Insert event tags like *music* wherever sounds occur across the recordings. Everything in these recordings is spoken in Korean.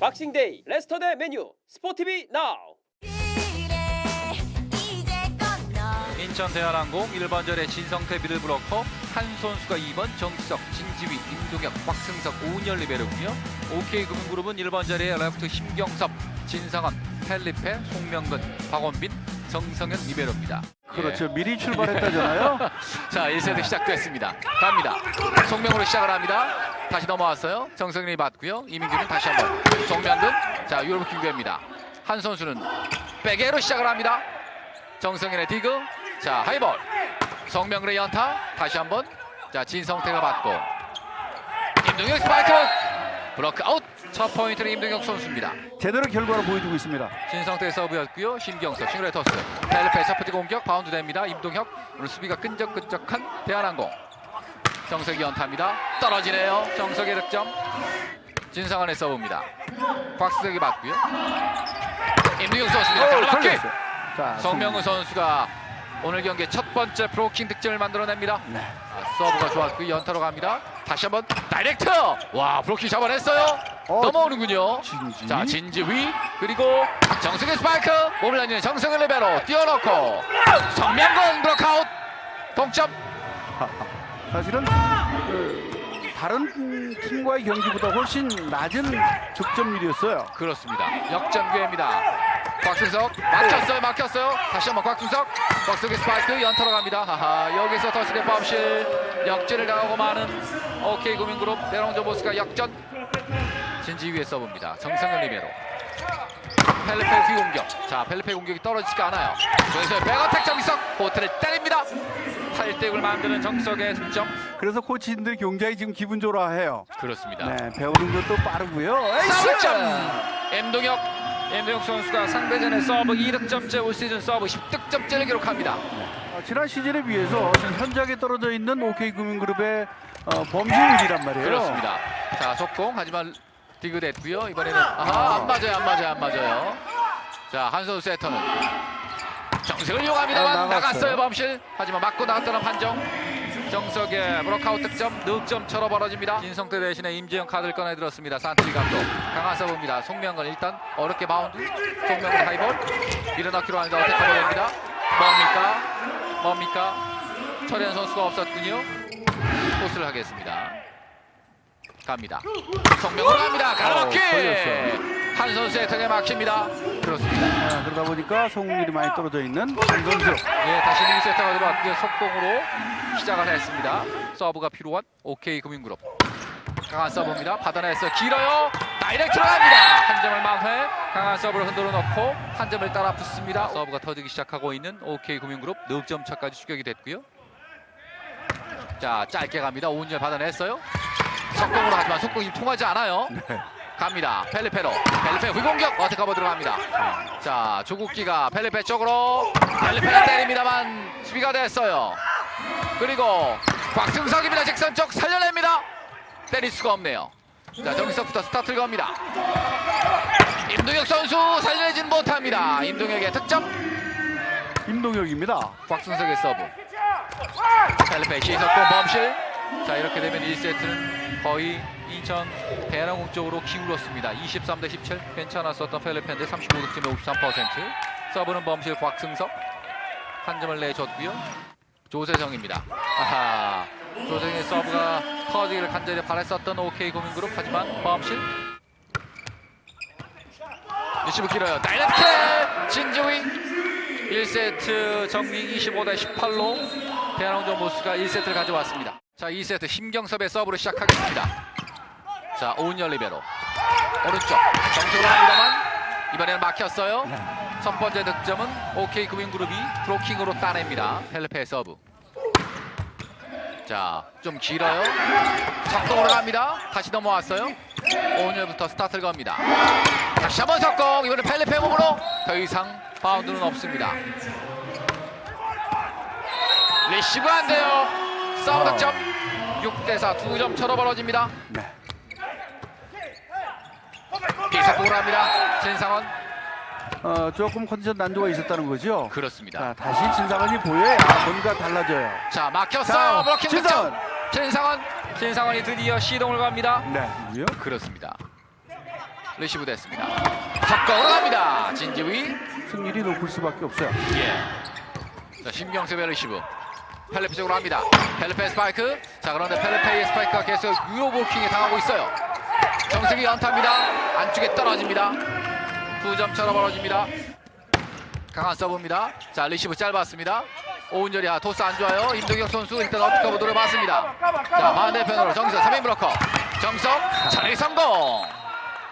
박싱데이 레스터 대 메뉴 스포티비 나우 인천 대한항공 1번절에 신성태 미들브로커 한 선수가 2번 정석, 진지휘, 임동혁, 곽승석, 오은열 리베로고요. OK금융그룹은 1번절에 레프트 심경섭, 진상원, 펠리페, 송명근, 박원빈, 정성현 리베로입니다. 그렇죠. 미리 출발했다잖아요. *laughs* 자, 1세트 시작됐습니다. 갑니다. 송명으로 시작을 합니다. 다시 넘어왔어요. 정성현이 받고요. 이민규는 다시 한번. 송명근. 자, 유럽 기구입니다. 한 선수는 백에로 시작을 합니다. 정성현의 디그. 자, 하이볼. 성명근의 연타. 다시 한번. 자, 진성태가 받고. 임동혁 스파이크. 블로크 아웃. 첫 포인트는 임동혁 선수입니다. 제대로 결과를 보여주고 있습니다. 진성태 서브였고요. 심경석, 싱글레 토스, 펠레페 서프트 공격 바운드 됩니다. 임동혁 오늘 수비가 끈적끈적한 대한항공. 정석이 연타입니다. 떨어지네요. 정석의 득점. 진상원의 서브입니다. 곽수석이 맞고요. 임동혁 선수입니다. 어. 걸렸어요. 자, 성명우 선수가 오늘 경기의 첫 번째 브로킹 득점을 만들어냅니다. 네. 자, 서브가 좋았고요. 연타로 갑니다. 다시 한번 다이렉트. 와 브로킹 잡아냈어요. 어, 넘어오는군요. 진지. 자 진지휘 그리고 정승의 스파이크 몸을 날리는 정승의 레베로 띄워놓고 성명건 브로크아웃 동점 *laughs* 사실은 그, 다른 팀과의 경기보다 훨씬 낮은 득점률이었어요. 그렇습니다 역전기회입니다 곽승석 막혔어요 막혔어요. 다시 한번 곽승석. 곽승의 스파이크 연타로 갑니다. 하하 여기서 터스의 범실. 역전을 당하고 마는 OK 구민그룹 대롱조 보스가 역전. 진지휘의 서브입니다. 정승현 리베로. 펠리페 휘 공격. 자 펠리페 공격이 떨어지지가 않아요. 그래서 백어택 정석 호텔을 때립니다. 8대6을 만드는 정석의 득점. 그래서 코치님들 굉장히 지금 기분 좋아해요. 그렇습니다. 네, 배우는 것도 빠르고요. 에이스! 서브점! 임동혁 임동혁 선수가 상대전에 서브 2득점째 올 시즌 서브 10득점째를 기록합니다. 어, 지난 시즌에 비해서 지금 현저하게 떨어져 있는 OK금융그룹의 어, 범죄율이란 말이에요. 그렇습니다. 자 속공. 하지만 디그 됐고요. 이번에는 아하 안 맞아요 안 맞아요 안 맞아요. 자 한선수 세터는 정석을 이용합니다만 아, 나갔어요. 나갔어요 범실. 하지만 맞고 나갔다는 판정 정석의 브로카웃 득점 득점처럼 벌어집니다. 진성태 대신에 임지영 카드를 꺼내 들었습니다. 산트리 감독 강한 서브입니다. 송명건 일단 어렵게 바운드 송명건 하이볼. 일어나기로 하는데 어택 커버됩니다. 뭡니까? 뭡니까? 철현 선수가 없었군요. 토스를 하겠습니다 갑니다 송명건 갑니다 가로막기. 한 선수의 턱에 막힙니다 그렇습니다 아, 그러다 보니까 성공률이 많이 떨어져 있는 한 선수. 예, 다시 1세트가 들어왔고요. 속공으로 시작을 했습니다. 서브가 필요한 OK 금융그룹. 강한 서브입니다. 받아내서 길어요. 다이렉트로 갑니다. 한 점을 만회. 강한 서브를 흔들어 놓고 한 점을 따라 붙습니다. 서브가 터지기 시작하고 있는 OK 금융그룹 득점 차까지 추격이 됐고요. 자, 짧게 갑니다. 오은열 받아냈어요. 속공으로 하지만 속공이 통하지 않아요. 네. 갑니다. 펠리페로. 펠리페 후공격. 어택 커버 들어갑니다. 자, 조국기가 펠리페 쪽으로 펠리페가 때립니다만 수비가 됐어요. 그리고 곽승석입니다. 직선 쪽 살려냅니다. 때릴 수가 없네요. 자, 정석부터 스타트를 겁니다. 임동혁 선수 살려내진 못합니다. 임동혁의 득점. 임동혁입니다. 곽승석의 서브. 펠리페 시석고 범실. 자, 이렇게 되면 1세트는 거의 인천 대한항공 쪽으로 기울었습니다. 23 대 17 괜찮았었던 펠리페인데 35득점에 53% 서브는 범실 곽승석 한 점을 내줬고요. 조세성입니다. 아하 조세성의 서브가 터지기를 간절히 바랬었던 OK 고민그룹 하지만 범실 리시브 길어요. 다이렉트 진지휘 1세트 정리 25 대 18로 대한항공 모스가 1세트를 가져왔습니다. 자 2세트 심경섭의 서브로 시작하겠습니다. 자 오은열 리베로 오른쪽 정석으로 합니다만 이번에는 막혔어요. 첫 번째 득점은 OK 금융그룹이 브로킹으로 따냅니다. 펠레페 서브. 자, 좀 길어요. 석공으로 갑니다. 다시 넘어왔어요. 오은열부터 스타트를 겁니다. 다시 한번 석공. 이번엔 펠레페 몸으로 더 이상 바운드는 없습니다. 리시브 안 돼요. 서브 득점. 6대4 두점 차로 벌어집니다. 네. 비석공으로 합니다. 진상원. 어, 조금 컨디션 난조가 있었다는 거죠. 그렇습니다. 자, 다시 진상원이 보여야 뭔가 달라져요. 자 막혔어요 자, 블로킹 진상원. 득점 진상원 진상원이 드디어 시동을 갑니다 네. 뭐요? 그렇습니다 리시브 됐습니다. 석공으로 갑니다. 진지위. 승률이 높을 수밖에 없어요. 예. 자, 신경섭의 리시브. 펠레페 쪽으로 합니다. 펠레페 스파이크. 자, 그런데 펠레페의 스파이크가 계속 유로볼킹에 당하고 있어요. 정석이 연타입니다. 안쪽에 떨어집니다. 두 점 차로 벌어집니다. 강한 서브입니다. 자, 리시브 짧았습니다. 오은절이 아, 토스 안 좋아요. 임동혁 선수 일단 어떻게 노려봤습니다. 자, 반대편으로 정석 3인 브로커. 정석 차례 성공.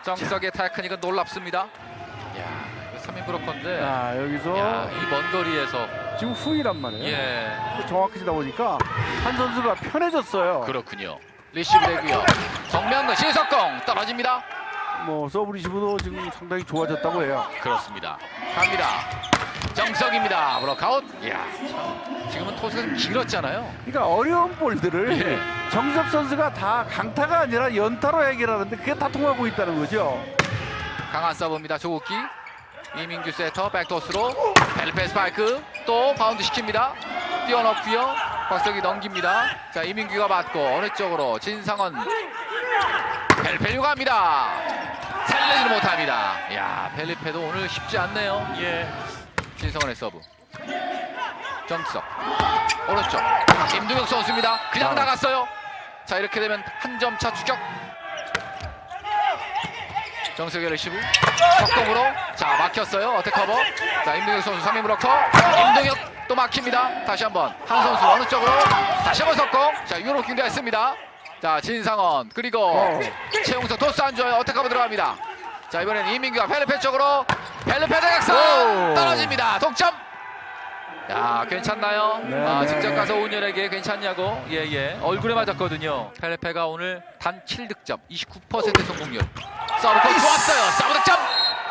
정석의 테크닉은 놀랍습니다. 야, 3인 브로커인데 자, 여기서 야, 이 먼 거리에서 지금 후이란 말이에요. 예. 정확해지다 보니까 한 선수가 편해졌어요. 그렇군요. 리시브 되고요. 정면근 실석공 떨어집니다. 뭐 서브 리시브도 지금 상당히 좋아졌다고 해요. 그렇습니다. 갑니다. 정석입니다. 브로카웃. 이야, 참. 지금은 토스가 좀 길었잖아요. 그러니까 어려운 볼들을 예. 정섭 선수가 다 강타가 아니라 연타로 해결하는데 그게 다 통하고 있다는 거죠. 강한 서브입니다. 조국기. 이민규 세터 백토스로 벨페 스파이크 또 바운드 시킵니다. 뛰어넣고요. 박석이 넘깁니다. 자 이민규가 맞고 어느 쪽으로 진상원 벨페류 갑니다. 살리지는 못합니다. 야 벨리페도 오늘 쉽지 않네요. 예. 진성원의 서브. 정석 오른쪽 김두경 선수입니다. 그냥 아. 나갔어요. 자 이렇게 되면 한 점 차 추격. 정석의 레시브 석공으로. 자 막혔어요. 어택 커버. 자 임동혁 선수 3인 브로커. 임동혁 또 막힙니다. 다시 한번. 한 선수 어느 쪽으로? 다시 한번 석공. 자 유로킹도 했습니다. 자 진상원 그리고 어. 최용석 토스 안 줘요. 어택 커버 들어갑니다. 자 이번엔 이민규가 펠레페 쪽으로. 펠레페 대각선. 오. 떨어집니다. 동점 야 괜찮나요? 네, 아 네. 직접 가서 오은열에게 괜찮냐고? 예예. 얼굴에 맞았거든요. 펠레페가 오늘 단 7득점 29% 성공률. 서브 콜 좋았어요. 서브 득점!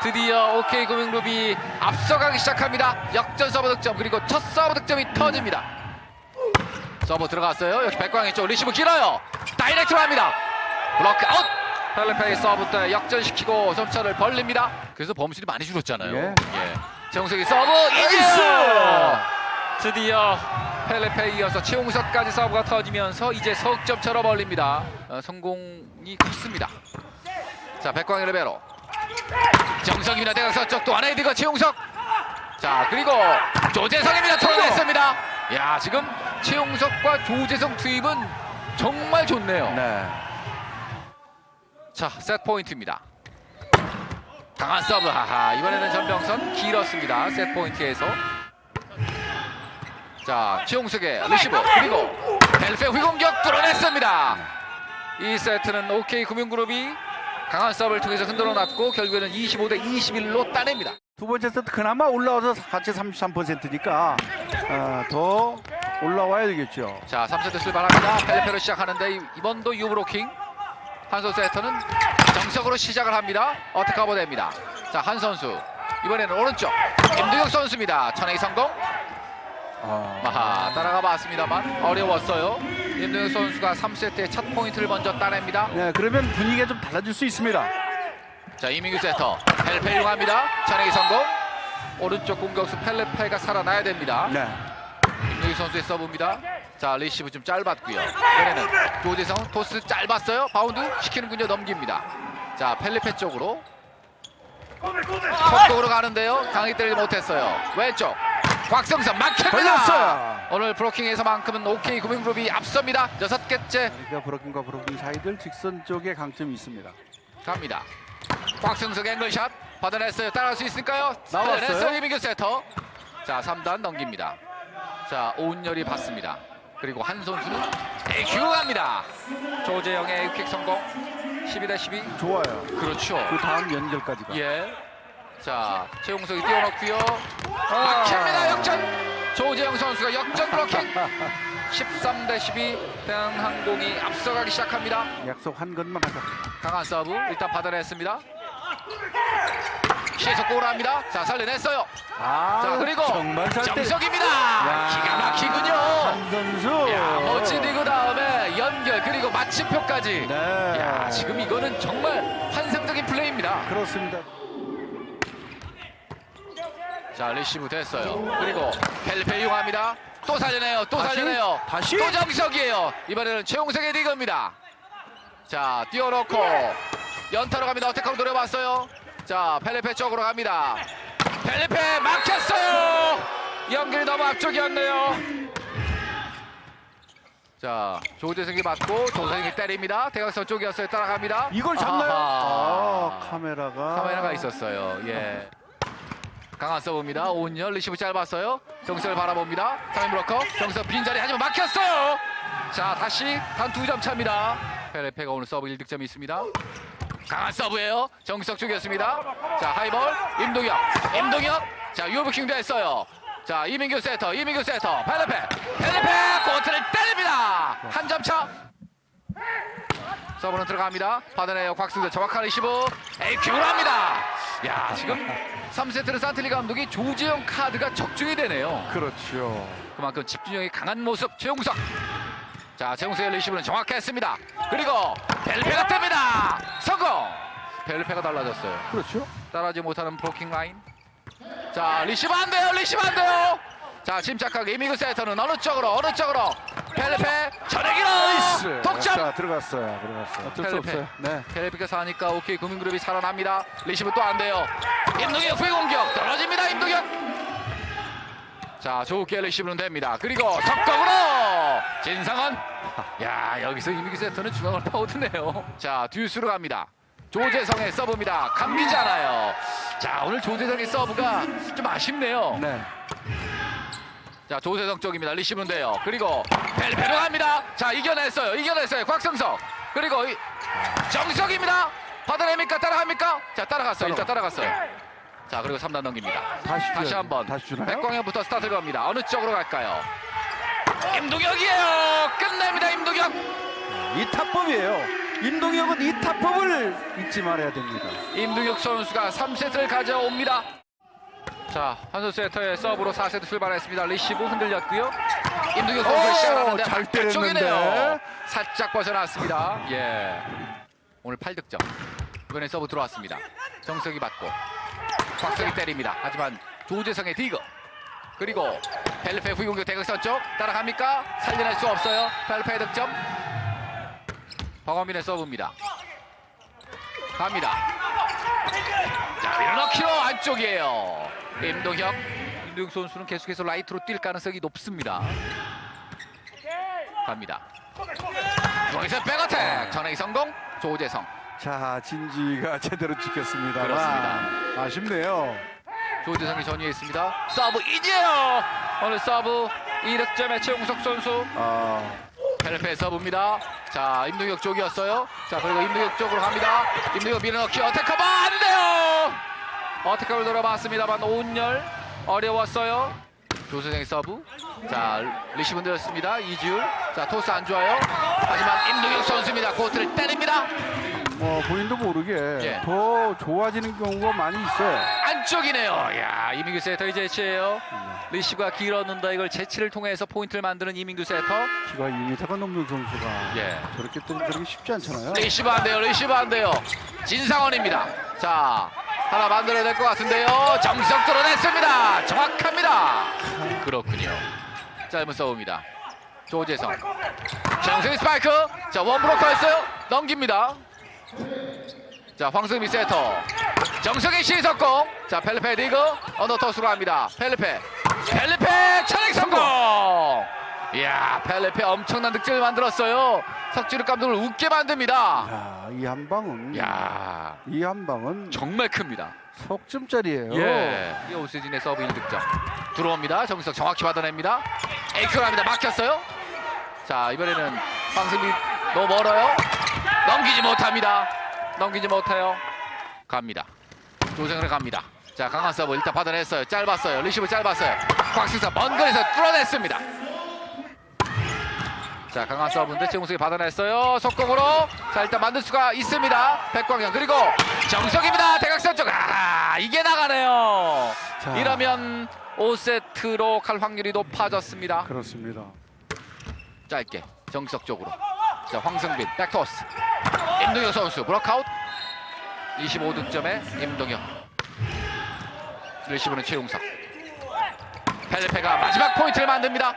드디어 OK 금융그룹이 앞서가기 시작합니다. 역전 서브 득점 그리고 첫 서브 득점이 터집니다. 서브 들어갔어요. 역시 백광의 쪽 리시브 길어요. 다이렉트로 합니다. 블로크 아웃! 펠레페의 서브 때 역전시키고 점차를 벌립니다. 그래서 범실이 많이 줄었잖아요. 예. 예. 정석이 서브 이제 드디어 펠레페에 이어서 최용석까지 서브가 터지면서 이제 석점 차로 벌립니다. 어, 성공이 컸습니다. 자 백광의 레베로 정석입니다. 대각선 쪽또 하나 헤드가 최용석. 자 그리고 조재성입니다. 털어냈습니다. 야 지금 최용석과 조재성 투입은 정말 좋네요. 네. 자, 셋 포인트입니다. 강한 서브. 하하. 이번에는 전병선 길었습니다. 셋 포인트에서. 자, 최용석의 리시브. 그리고 벨페 휘공격 뚫어냈습니다. 이 세트는 OK 금융그룹이 강한 서브를 통해서 흔들어 놨고 결국에는 25대 21로 따냅니다. 두 번째 세트 그나마 올라와서 같이 33%니까 아, 더 올라와야 되겠죠. 자, 3세트 출발합니다. 펠레페로 시작하는데 이- 이번도 유브로킹. 한선 세터는 정석으로 시작을 합니다. 어택 커버됩니다. 자, 한 선수. 이번에는 오른쪽. 김두혁 선수입니다. 천행이 성공. 아, 따라가 봤습니다만 어려웠어요. 임동혁 선수가 3세트의 첫 포인트를 먼저 따냅니다. 네, 그러면 분위기가 좀 달라질 수 있습니다. 자 이민규 세터 펠페 이용합니다. 천행이 성공. 오른쪽 공격수 펠레페가 살아나야 됩니다. 네. 임동혁 선수의 서브입니다. 자 리시브 좀 짧았고요. 이번에는 조재성 토스 짧았어요. 바운드 시키는군요. 넘깁니다. 자 펠레페 쪽으로 속도로 가는데요. 강하게 때리지 못했어요. 왼쪽 곽성선 막힙니다. 걸렸어요. 오늘 브로킹에서만큼은 OK 금융그룹이 앞섭니다. 여섯 개째 그러니까 브로킹과 브로킹 사이들 직선 쪽에 강점이 있습니다. 갑니다. 곽승석 앵글샷 받아냈어요. 따라갈 수 있을까요? 나왔어요. 이민규 세터. 자 3단 넘깁니다. 자 오은열이 받습니다. 그리고 한 선수는 에큐 갑니다. 조재영의 에킥 성공. 12 대 12. 좋아요. 그렇죠. 그 다음 연결까지가. 예. 자 최용석이 뛰어넣고요. 아. 막힙니다. 역전. 조재영 선수가 역전 브로킹. *laughs* 13 대 12. 대한항공이 앞서가기 시작합니다. 약속 한 것만 하자. 강한 서브 일단 받아냈습니다. 시에서 골합니다. 자 살려냈어요. 아, 자 그리고 정말 잘 때. 정석입니다. 야. 기가 막히군요. 한 선수. 야, 멋진 디그 다음에 연결 그리고 마침표까지. 네. 야 지금 이거는 정말 환상적인 플레이입니다. 그렇습니다. 자 리시브 됐어요. 그리고 펠페 이용합니다. 또 살려내요. 또 다시? 살려내요. 다시? 또 정석이에요. 이번에는 최용석의 디그입니다. 자 뛰어놓고 연타로 갑니다. 어택하고 노려봤어요. 자, 펠레페 쪽으로 갑니다. 펠레페 막혔어요. 연결이 너무 앞쪽이었네요. 자, 조재승이 맞고 조재승이 때립니다. 대각선 쪽이었어요. 따라갑니다. 이걸 잡나요? 아하. 아, 카메라가 카메라가 있었어요. 예. 강한 서브입니다. 오은열 리시브 짧았어요. 정석을 바라봅니다. 사인 브로커 정석 빈자리 하지만 막혔어요. 자 다시 단 두 점 차입니다. 펠레페가 오늘 서브 1득점이 있습니다. 강한 서브예요. 정석 쪽이었습니다. 자 하이볼 임동혁 임동혁 자 유브킹도 했어요. 자 이민규 세터 이민규 세터 펠레페 펠레페 코트를 때립니다. 한 점 차. 서브는 들어갑니다. 받아내요. 곽승도 정확한 리시브. 에이큐를 합니다. 야 지금 3세트는 산틀리 감독이 조재영 카드가 적중이 되네요. 그렇죠. 그만큼 집중력이 강한 모습 최용석. 자 최용석의 리시브는 정확했습니다. 그리고 벨페가 뜹니다. 성공. 벨페가 달라졌어요. 그렇죠. 따라하지 못하는 브로킹 라인. 자 리시브 안 돼요. 리시브 안 돼요. 자 침착하게 이미그 세터는 어느 쪽으로 어느 쪽으로 벨페 전액이로 독점. 자, 들어갔어요. 들어갔어요. 어쩔 수. 없어요. 네. 텔레비가 사니까 오케이 국민그룹이 살아납니다. 리시브 또 안 돼요. 임동혁 후위 공격 떨어집니다. 임동혁. 자 좋게 리시브는 됩니다. 그리고 석공으로 진상원. 야 여기서 이미기 세터는 중앙을 파고드네요. 자 듀스로 갑니다. 조재성의 서브입니다. 감기지 않아요. 자 오늘 조재성의 서브가 좀 아쉽네요. 네. 자 조세성 쪽입니다. 리시브는 돼요. 그리고 벨페로 갑니다. 자 이겨냈어요. 이겨냈어요. 곽성석. 그리고 이- 정석입니다. 받아냅니까? 따라갑니까? 자 따라갔어요. 일단 따라갔어요. 자 그리고 3단 넘깁니다. 다시 다시. 한번 다시 주나요? 백광현부터 스타트 갑니다. 어느 쪽으로 갈까요? 임동혁이에요. 끝냅니다. 임동혁. 이 타법이에요. 임동혁은 이 타법을 잊지 말아야 됩니다. 임동혁 선수가 3세트를 가져옵니다. 자, 한선 세터의 서브로 4세트 출발했습니다. 리시브 흔들렸고요. 임동혁 선수 오, 시작하는데 잘 쪽이네요. 때렸는데. 살짝 벗어났습니다. 예. 오늘 8득점. 이번에 서브 들어왔습니다. 정석이 받고 곽석이 때립니다. 하지만 조재성의 디그 그리고 펠페 후위 공격 대각선 쪽 따라갑니까? 살려낼 수 없어요. 펠페 득점. 박원민의 서브입니다. 갑니다. 자, 밀어넣기로 안쪽이에요. 임동혁. 임동혁 선수는 계속해서 라이트로 뛸 가능성이 높습니다. 갑니다. 중앙에서 백어택. 전액 성공. 조재성. 자, 진지가 *laughs* 제대로 지켰습니다. 그렇습니다. 아쉽네요. 조재성이 전위했습니다. 서브 이지요. 오늘 서브 2득점의 최용석 선수. 아, 펠레페 서브입니다. 자, 임동혁 쪽이었어요. 자, 그리고 임동혁 쪽으로 갑니다. 임동혁 밀어넣기 어택커버 안 돼요. 어택커를 노려봤습니다만 오은열 어려웠어요. 조수생의 서브. 자, 리시브 들었습니다. 이지율. 자, 토스 안 좋아요. 하지만 임동혁 선수입니다. 코트를 때립니다. 뭐 본인도 모르게 예. 더 좋아지는 경우가 많이 있어요. 안쪽이네요. 야, 이민규 세터의 재치예요. 리시브가 길었는데 이걸 재치를 통해서 포인트를 만드는 이민규 세터. 키가 2m가 넘는 선수가 예. 저렇게 또 저렇게 쉽지 않잖아요. 리시브 안 돼요. 리시브 안 돼요. 진상원입니다. 자, 하나 만들어야 될 것 같은데요. 정석 뚫어냈습니다. 정확합니다. 그렇군요. 짧은 서브입니다. 조재성. 정승희 스파이크. 자, 원브로커였어요. 넘깁니다. 자, 황승미 세터. 정석의 시석공. 자, 펠리페 리그. 언더터스로 합니다. 펠리페. 펠리페 천액 성공. 이야, 펠리페 엄청난 득점을 만들었어요. 석지르 감독을 웃게 만듭니다. 야, 이한 방은 야 이 한 방은 정말 큽니다. 석점짜리예요. 예. 이 오세진의 서브 1득점. 들어옵니다. 정석 정확히 받아냅니다. 에이크랍니다. 막혔어요. 자, 이번에는 황승빈 너무 멀어요. 넘기지 못합니다. 넘기지 못해요. 갑니다. 조정을 갑니다. 자, 강한 서브 일단 받아냈어요. 짧았어요. 리시브 짧았어요. 곽승사 먼 거리에서 뚫어냈습니다. 자, 강한 서브인데 최용석이 받아냈어요. 속공으로. 자, 일단 만들 수가 있습니다. 백광현. 그리고 정석입니다. 대각선 쪽. 아, 이게 나가네요. 자. 이러면 5세트로 갈 확률이 높아졌습니다. 그렇습니다. 짧게 정석 쪽으로. 자, 황승빈 백토스. 임동혁 선수 브로크아웃. 25득점에 임동혁. 리시브는 최용석. 펠레페가 마지막 포인트를 만듭니다.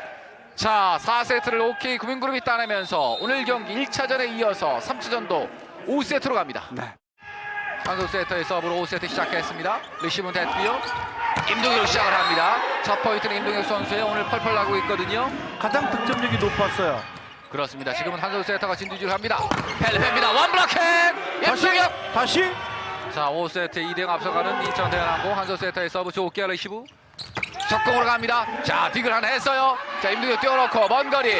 자, 4세트를 OK 구민그룹이 따내면서 오늘 경기 1차전에 이어서 3차전도 5세트로 갑니다. 네. 한국 세터의 서브로 5세트 시작했습니다. 리시브는 됐고요. 임동혁 시작을 합니다. 첫 포인트는 임동혁 선수의 오늘 펄펄 나고 있거든요. 가장 득점력이 높았어요. 그렇습니다. 지금은 한국 세터가 진두지를 합니다. 펠리페입니다. 원 블로킹! 다시 자, 5세트 2등 앞서가는 인천 대한항공 한국 세터의 서브 좋게 리시브. 속공으로 갑니다. 자, 디글 하나 했어요. 자, 임동혁 띄워놓고 먼 거리.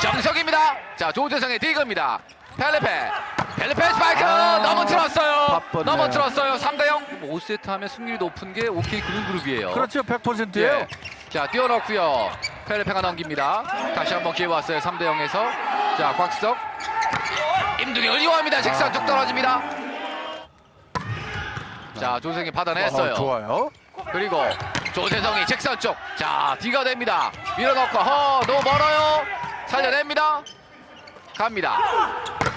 정석입니다. 자, 조재성의 디그입니다. 펠리페. 펠리페 스파이크 아, 넘어뜨렸어요. 넘어뜨렸어요. 3대 0. 5세트 하면 승률이 높은 게 OK 그룹 그룹이에요. 그렇죠 100%예요. 예. 자, 띄워넣고요. 펠리페가 넘깁니다. 다시 한번 기회 왔어요. 3대 0에서. 자, 곽수석. 임동혁을 이용합니다. 직선 쭉 떨어집니다. 자, 조세성이 받아냈어요. 어, 좋아요. 그리고 조세성이 직선 쪽. 자, D가 됩니다. 밀어넣고 허 너무 멀어요. 살려냅니다. 갑니다.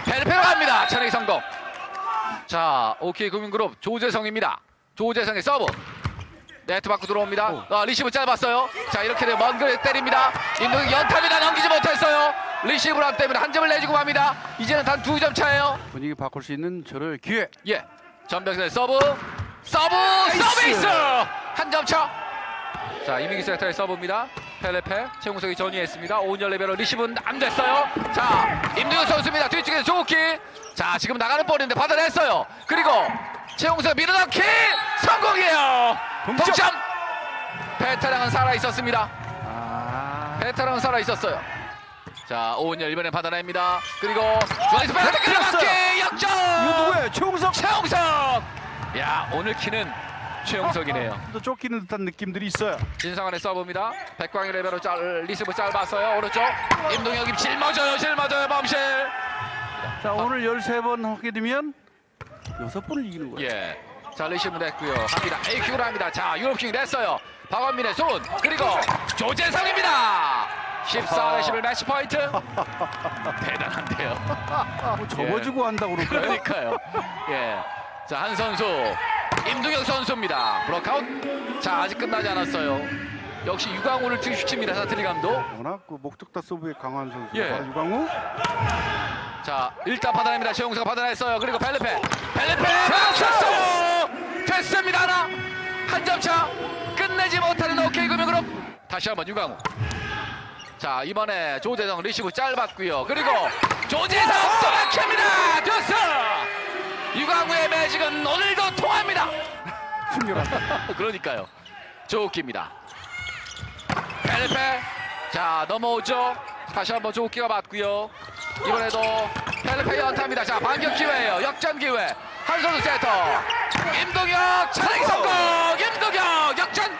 펠페로 갑니다. 천행이 성공. 자, 오케이 금융그룹 조재성입니다. 조재성의 서브. 네트 밖으로 들어옵니다. 아, 리시브 짧았어요. 자, 이렇게 되면 먼 거리 때립니다. 임동혁 연타입니다. 넘기지 못했어요. 리시브랑 때문에 한 점을 내주고 맙니다. 이제는 단 두 점 차예요. 분위기 바꿀 수 있는 저를 기회. 예. 전병선의 서브. 서브! 서비스! 한 점 차. 자, 이민기 세터의 서브입니다. 펠레페, 최용석이 전위했습니다. 오은열 레벨로 리시브는 안 됐어요. 자, 임동혁 선수입니다. 뒤쪽에서 조기. 자, 지금 나가는 볼인데 받아냈어요. 그리고 최용석 밀어넣기 성공이에요. 동점. 동점. 베테랑은 살아 있었습니다. 아, 베테랑은 살아 있었어요. 자, 오은열 이번에 받아냅니다. 그리고 중앙에서 베테랑. 끌어맞기 역전. 이거 누구예요? 최홍석. 최용석! 야 오늘 키는 최용석이네요. 또 쫓기는 듯한 느낌들이 있어요. 진성환의 서브입니다. 백광희 레벨로 짤, 리시브 짧았어요. 오른쪽 임동혁이 짊어져요. 짊어져요. 범실. 자 오늘 13번 하게 되면 여섯 번을 이기는 거예요. 예. 자 리시브 됐고요. 합니다. AQ를 합니다. 자 유럽킹 됐어요. 박원민의 손 그리고 조재성입니다. 14 레시브 매치 포인트. *laughs* 대단한데요. 뭐 접어주고 한다고 그럴까요? 그러니까요. 예. 자, 한 선수. 임동혁 선수입니다. 브로카웃. 자, 아직 끝나지 않았어요. 역시 유광호를 투입시킵니다. 사트리 감독. 워낙 그 목적다 서브에 강한 선수. 예. 아, 유광우. 자, 일단 받아냅니다. 최용수가 받아냈어요. 그리고 벨레페. 벨레페 맞췄어요. 됐습니다. 하나. 한 점 차. 끝내지 못하는 오케이 금융그룹. 다시 한번 유광호. 자, 이번에 조재성 리시브 짧았고요. 그리고 조재성 또 막힙니다. 됐어. 유광우의 매직은 오늘도 통합니다. 승렬한다. *laughs* 그러니까요. 조끼입니다. 펠페. 자, 넘어오죠. 다시 한번 조끼가 맞고요. 이번에도 펠페 연타입니다. 자, 반격 기회예요. 역전 기회. 한선수 세터. 임동혁 차례 성공. 임동혁 역전.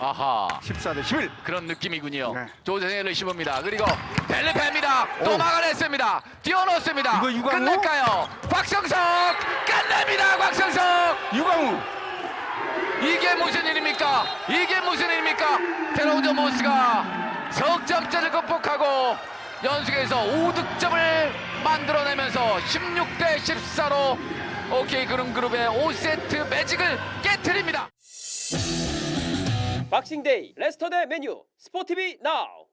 아하. 14 대 11. 그런 느낌이군요. 네. 조재생의 리시브입니다. 그리고 펠리페입니다. 또 오. 막아냈습니다. 뛰어놓습니다. 이거 유광우? 끝낼까요? 곽성석 끝냅니다. 곽성석. 유광우. 이게 무슨 일입니까? 이게 무슨 일입니까? 테라우드 모스가 석점째를 극복하고 연속에서 5득점을 만들어내면서 16 대 14로 OK 그룹 그룹의 5세트 매직을 깨트립니다. 박싱데이 레스터 대 메뉴 스포티비 나우